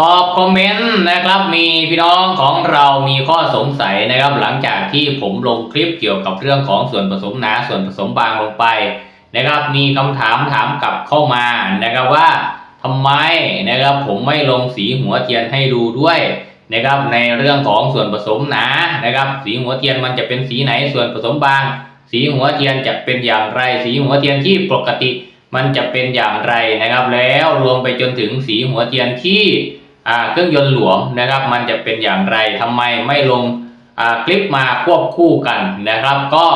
ตอบคอมเมนต์นะครับมีพี่น้องของเรามีข้อสงสัยนะครับ หลังจากที่ผมลงคลิปเกี่ยวกับเรื่องของส่วนผสมหนาส่วนผสมบางลงไปนะครับ มีคำถามถามกลับเข้ามานะครับว่าทำไมนะครับผมไม่ลงสีหัวเทียนให้ดูด้วยนะครับในเรื่องของส่วนผสมหนานะครับ สีหัวเทียนมันจะเป็นสีไหนส่วนผสมบาง สีหัวเทียนจะเป็นอย่างไร สีหัวเทียนที่ปกติมันจะเป็นอย่างไรนะครับ แล้วรวมไปจนถึงสีหัวเทียนที่ เครื่องยนต์หลวมนะครับ มันจะเป็นอย่างไรทำไมไม่ลงคลิปมาควบคู่กันนะครับ ก็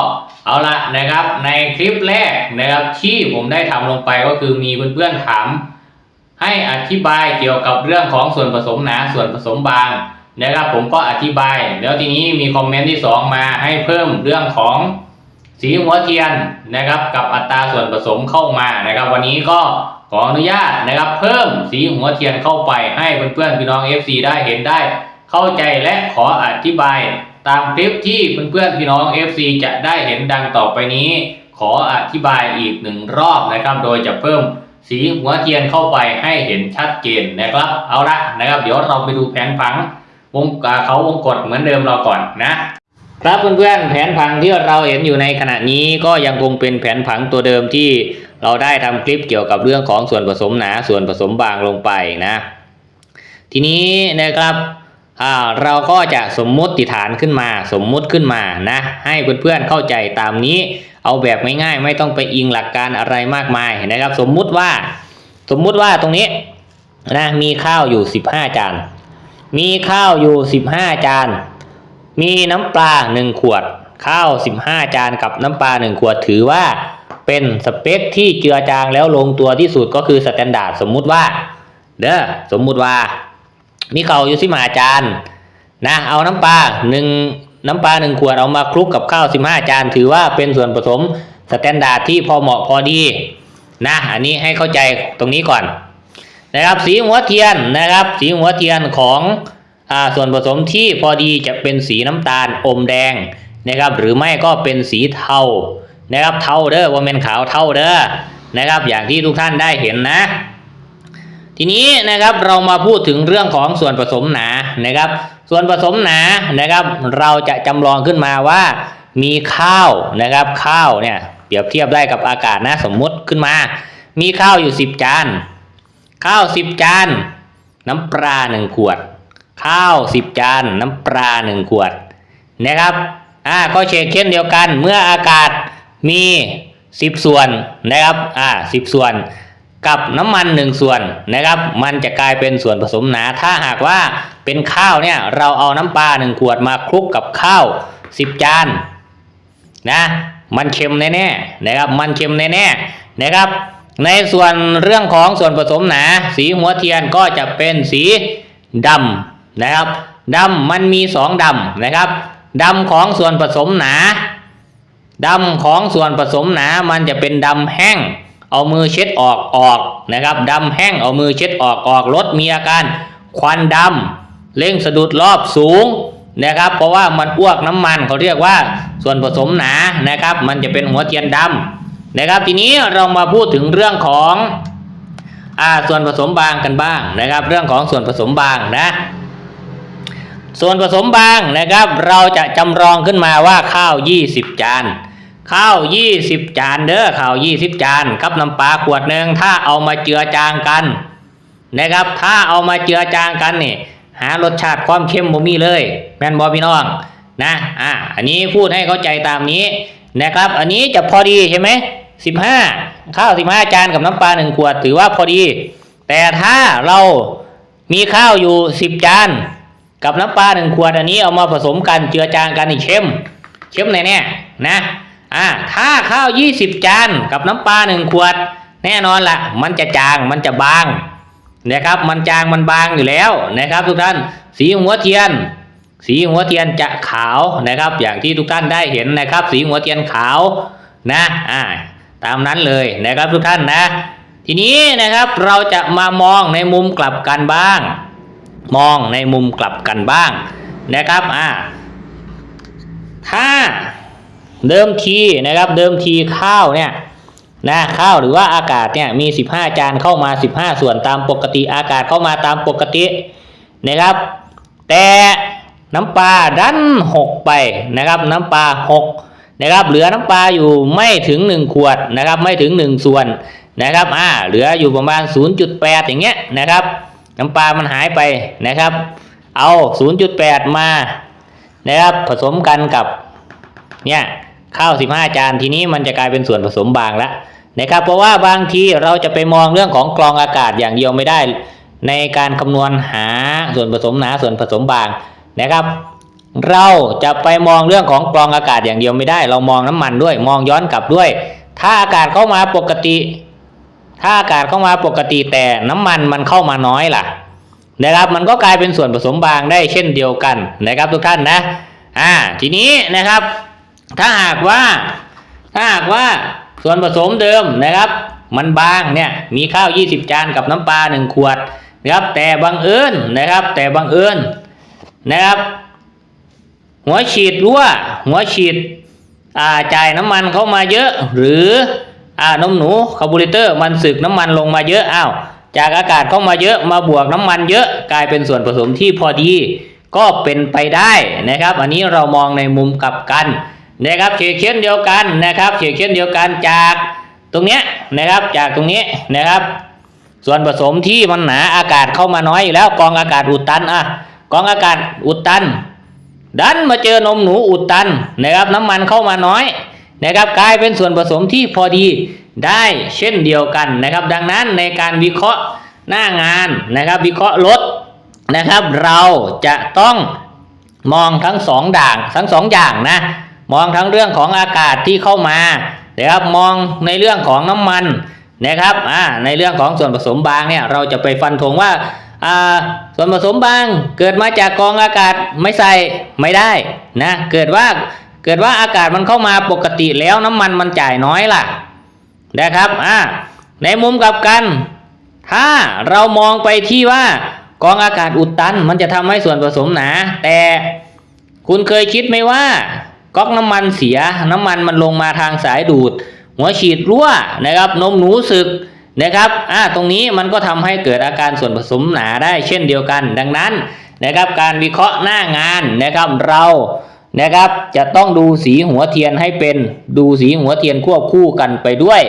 เอาละนะครับ ในคลิปแรกนะครับที่ผมได้ทำลงไปก็คือมีเพื่อนๆถาม ให้อธิบายเกี่ยวกับเรื่องของส่วนผสมหนาส่วนผสมบางนะครับ ผมก็อธิบาย แล้วทีนี้มีคอมเมนต์ที่สองมาให้เพิ่มเรื่องของสีหัวเทียนนะครับ กับอัตราส่วนผสมเข้ามานะครับ วันนี้ก็ ขออนุญาตนะครับ เพิ่มสีหัวเทียนเข้าไปให้เพื่อนๆพี่น้อง FC ได้เห็นได้ เข้าใจและขออธิบาย ตามคลิปที่เพื่อนๆพี่น้อง FC จะได้เห็นดังต่อไปนี้ ขออธิบายอีกหนึ่งรอบนะครับ โดยจะเพิ่มสีหัวเทียนเข้าไปให้เห็นชัดเจนนะครับ เอาละนะครับ เดี๋ยวเราไปดูแผนผังวงเขาวงกดเหมือนเดิมเราก่อนนะครับเพื่อนๆแผนผังที่เราเห็นอยู่ในขณะนี้ก็ยังคงเป็นแผนผังตัวเดิมที่ เราได้ทำคลิปเกี่ยวกับเรื่องของส่วนผสมหนาส่วนผสมบางลงไปนะ ทีนี้นะครับเราก็จะสมมุติฐานขึ้นมาสมมุติขึ้นมานะ ให้เพื่อนๆเข้าใจตามนี้ เอาแบบง่ายๆไม่ต้องไปอิงหลักการอะไรมากมายนะครับ สมมุติว่าสมมุติว่าตรงนี้นะมีข้าวอยู่ 15 จาน มีข้าวอยู่ 15 จาน มีน้ำปลา 1 ขวด ข้าว 15 จานกับน้ำปลา 1 ขวดถือว่า เป็นสเปคที่เจือจางแล้วลงตัวที่สุดก็คือสแตนดาร์ดสมมุติว่า เด้อสมมุติว่า มีข้าวอยู่15จานนะเอาน้ำปลาหนึ่งน้ำปลาหนึ่งขวดเอามาคลุกกับข้าว15จานถือว่าเป็นส่วนผสมสแตนดาร์ดที่พอเหมาะพอดีนะอันนี้ให้เข้าใจตรงนี้ก่อนนะครับสีหัวเทียนนะครับ สีหัวเทียนของอ่าส่วนผสมที่พอดีจะเป็นสีน้ำตาลอมแดงนะครับ หรือไม่ก็เป็นสีเทา นะครับเท่าเด้อว่าเป็นขาวเท่าเด้อนะครับ อย่างที่ทุกท่านได้เห็นนะ ทีนี้นะครับเรามาพูดถึงเรื่องของส่วนผสมหนานะครับ ส่วนผสมหนานะครับ เราจะจำลองขึ้นมาว่ามีข้าวนะครับข้าวเนี่ยเปรียบเทียบได้กับอากาศนะสมมุติขึ้นมา มีข้าวอยู่ 10 จาน ข้าวสิบจาน น้ำปลาหนึ่งขวด ข้าวสิบจาน น้ำปลาหนึ่งขวดนะครับอ่าก็เชกเช่นเดียวกันเมื่ออากาศ มีสิบส่วนนะครับอ่าสิบส่วน กับน้ำมันหนึ่งส่วนนะครับ มันจะกลายเป็นส่วนผสมหนา ถ้าหากว่าเป็นข้าวเนี่ยเราเอาน้ำปลาหนึ่งขวดมาคลุกกับข้าวสิบจานนะมันเค็มแน่ๆนะครับมันเค็มแน่ๆนะครับ ในส่วนเรื่องของส่วนผสมหนา สีหัวเทียนก็จะเป็นสีดำนะครับดำมันมีสองดำนะครับดำของส่วนผสมหนา ดำของส่วนผสมหนา มันจะเป็นดำแห้ง เอามือเช็ดออกออกนะครับดำแห้งเอามือเช็ดออกออกรถมีอาการควันดำเร่งสะดุดรอบสูงนะครับ เพราะว่ามันอ้วกน้ำมันเขาเรียกว่าส่วนผสมหนานะครับ มันจะเป็นหัวเทียนดำนะครับ ทีนี้เรามาพูดถึงเรื่องของอ่าส่วนผสมบางกันบ้างนะครับ เรื่องของส่วนผสมบางนะส่วนผสมบางนะครับ เราจะจำลองขึ้นมาว่าข้าว 20 จาน ข้าว20จานเด้อข้าว20จานกับน้ำปลาขวดหนึ่งถ้าเอามาเจือจางกันนะครับ ถ้าเอามาเจือจางกันนี่หารสชาติความเค็มบ่มีเลย แม่นบอพี่น้องนะอ่าอันนี้พูดให้เข้าใจตามนี้นะครับ อันนี้จะพอดีใช่ไหมสิบห้าข้าวสิบห้าจานกับน้ำปลาหนึ่งขวดถือว่าพอดี แต่ถ้าเรามีข้าวอยู่สิบจานกับน้ำปลาหนึ่งขวดอันนี้เอามาผสมกันเจือจางกันนี่เข้มเข้มแน่แน่ๆนะ อ่าถ้าข้าวยี่สิบจานกับน้ำปลาหนึ่งขวด แน่นอนละมันจะจางมันจะบางนะครับ มันจางมันบางอยู่แล้วนะครับ ทุกท่านสีหัวเทียน สีหัวเทียนจะขาวนะครับ อย่างที่ทุกท่านได้เห็นนะครับ สีหัวเทียนขาวนะอ่าตามนั้นเลยนะครับทุกท่านนะ ทีนี้นะครับเราจะมามองในมุมกลับกันบ้าง มองในมุมกลับกันบ้างนะครับอ่าถ้า เดิมทีนะครับเดิมทีข้าวเนี่ยนะข้าวหรือว่าอากาศเนี่ยมี 15 จานเข้ามา 15 ส่วนตามปกติอากาศเข้ามาตามปกตินะครับ แต่น้ำปลาดันหกไปนะครับ น้ำปลาหกนะครับ เหลือน้ำปลาอยู่ไม่ถึง 1 ขวดนะครับ ไม่ถึง 1 ส่วนนะครับอ่าเหลืออยู่ประมาณ 0.8 อย่างเงี้ยนะครับ น้ำปลามันหายไปนะครับ เอา 0.8 มานะครับผสมกันกับเนี่ย ข้าว15 จานทีนี้มันจะกลายเป็นส่วนผสมบางแล้วนะครับเพราะว่าบางทีเราจะไปมองเรื่องของกรองอากาศอย่างเดียวไม่ได้ ในการคำนวณหาส่วนผสมหนาส่วนผสมบางนะครับ เราจะไปมองเรื่องของกรองอากาศอย่างเดียวไม่ได้ เรามองน้ำมันด้วย มองย้อนกลับด้วย ถ้าอากาศเข้ามาปกติ ถ้าอากาศเข้ามาปกติแต่น้ำมันมันเข้ามาน้อยล่ะนะครับมันก็กลายเป็นส่วนผสมบางได้เช่นเดียวกันนะครับทุกท่านนะอ่าทีนี้นะครับ ถ้าหากว่า ถ้าหากว่าส่วนผสมเดิมนะครับ มันบางเนี่ยมีข้าว 20 จานกับน้ำปลา1ขวดนะครับ แต่บังเอิญนะครับ แต่บังเอิญนะครับ หัวฉีดรั่ว หัวฉีดอ่าจ่ายน้ำมันเข้ามาเยอะ หรืออ่านมหนูคาร์บูเรเตอร์มันสึกน้ำมันลงมาเยอะอ้าวจากอากาศเข้ามาเยอะมาบวกน้ำมันเยอะกลายเป็นส่วนผสมที่พอดี ก็เป็นไปได้นะครับ อันนี้เรามองในมุมกลับกัน นะครับเฉกเช่นเดียวกันนะครับเฉกเช่นเดียวกันจากตรงเนี้ยนะครับจากตรงนี้นะครับ ส่วนผสมที่มันหนาอากาศเข้ามาน้อยอยู่แล้วกองอากาศอุดตันอะกองอากาศอุดตัน ดันมาเจอนมหนูอุดตันนะครับน้ำมันเข้ามาน้อยนะครับกลายเป็นส่วนผสมที่พอดีได้เช่นเดียวกันนะครับ ดังนั้นในการวิเคราะห์หน้างานนะครับ วิเคราะห์รถนะครับ เราจะต้องมองทั้งสองด่างทั้งสองอย่างนะ มองทั้งเรื่องของอากาศที่เข้ามานะครับมองในเรื่องของน้ำมันนะครับอ่าในเรื่องของส่วนผสมบางเนี่ยเราจะไปฟันธงว่าอ่าส่วนผสมบางเกิดมาจากกองอากาศไม่ใส่ไม่ได้นะเกิดว่าเกิดว่าอากาศมันเข้ามาปกติแล้วน้ำมันมันจ่ายน้อยล่ะนะครับอ่าในมุมกลับกัน ถ้าเรามองไปที่ว่ากองอากาศอุดตัน มันจะทำให้ส่วนผสมหนา แต่คุณเคยคิดไหมว่า ก๊อกน้ำมันเสียน้ำมันมันลงมาทางสายดูด หัวฉีดรั่วนะครับนมหนูสึกนะครับอ่าตรงนี้มันก็ทำให้เกิดอาการส่วนผสมหนาได้เช่นเดียวกัน ดังนั้นนะครับการวิเคราะห์หน้างานนะครับเรานะครับจะต้องดูสีหัวเทียนให้เป็นดูสีหัวเทียนควบคู่กันไปด้วย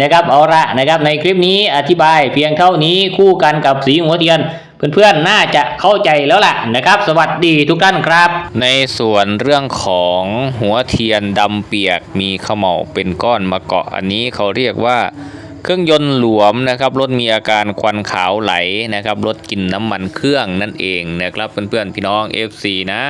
นะครับเอาละนะครับในคลิปนี้อธิบายเพียงเท่านี้คู่กันกับสีหัวเทียน เพื่อนๆ น่าจะเข้าใจแล้วล่ะนะครับ สวัสดีทุกท่านครับ ในส่วนเรื่องของหัวเทียนดำเปียกมีขม่าเป็นก้อนมาเกาะอันนี้เขาเรียกว่าเครื่องยนต์หลวมนะครับรถมีอาการควันขาวไหลนะครับรถกินน้ำมันเครื่องนั่นเองนะครับเพื่อนๆพี่น้อง FC นะ